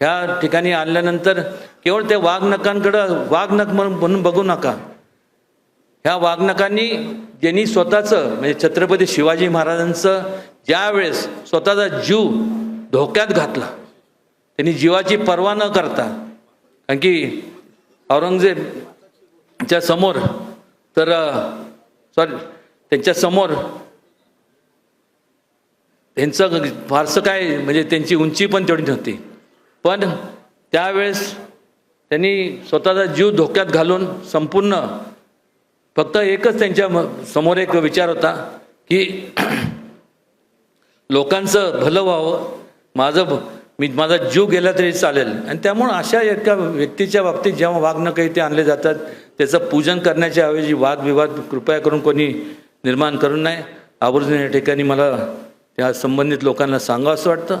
ह्या ठिकाणी आणल्यानंतर केवळ त्या वाघनकांकडं वाघनक म्हणून बघू नका. ह्या वाघनकांनी ज्यांनी स्वतःचं म्हणजे छत्रपती शिवाजी महाराजांचं ज्यावेळेस स्वतःचा जीव धोक्यात घातला त्यांनी जीवाची पर्वा न करता कारण की औरंगजेबच्या समोर तर सॉरी त्यांच्यासमोर त्यांचं फारसं काय म्हणजे त्यांची उंची पण तेवढी नव्हती. पण त्यावेळेस त्यांनी स्वतःचा जीव धोक्यात घालून संपूर्ण फक्त एकच त्यांच्या म- समोर एक विचार होता की लोकांचं भलं व्हावं. माझं मी माझा जीव गेला तरी चालेल. आणि त्यामुळं अशा एका व्यक्तीच्या बाबतीत जेव्हा वाघ काही ते आणले जातात त्याचं पूजन करण्याच्या ऐवजी वादविवाद कृपया करून कोणी निर्माण करू नये आवर्जून या ठिकाणी मला त्या संबंधित लोकांना सांगावं असं वाटतं.